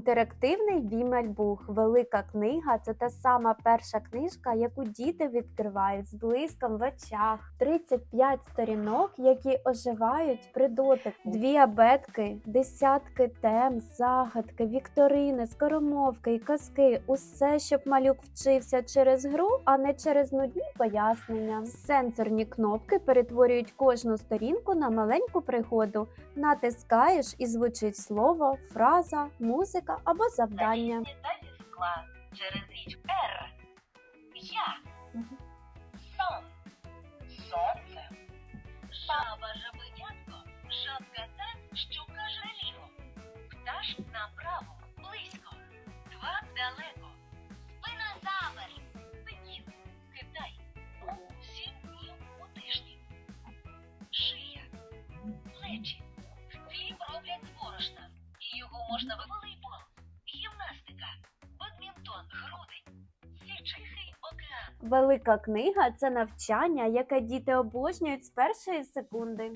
Інтерактивний Вімельбух. Велика книга це та сама перша книжка, яку діти відкривають з блиском в очах. 35 сторінок, які оживають при дотику. Дві абетки, десятки тем, загадки, вікторини, скоромовки і казки. Усе, щоб малюк вчився через гру, а не через нудні пояснення. Сенсорні кнопки перетворюють кожну сторінку на маленьку пригоду. Натискаєш і звучить слово, фраза, музика або завдання. Через річку Р. Я. Сон. Сонце. Жаба жабенятко. Жабка та, що каже наліво. Пташ направо, близько. Два далеко. Спинозавр. Пекін. Китай. Сім днів у тижні. Шия. Плечі. Можна волейбол, гімнастика, бадмінтон, грудень, Тихий океан. Велика книга це навчання, яке діти обожнюють з першої секунди.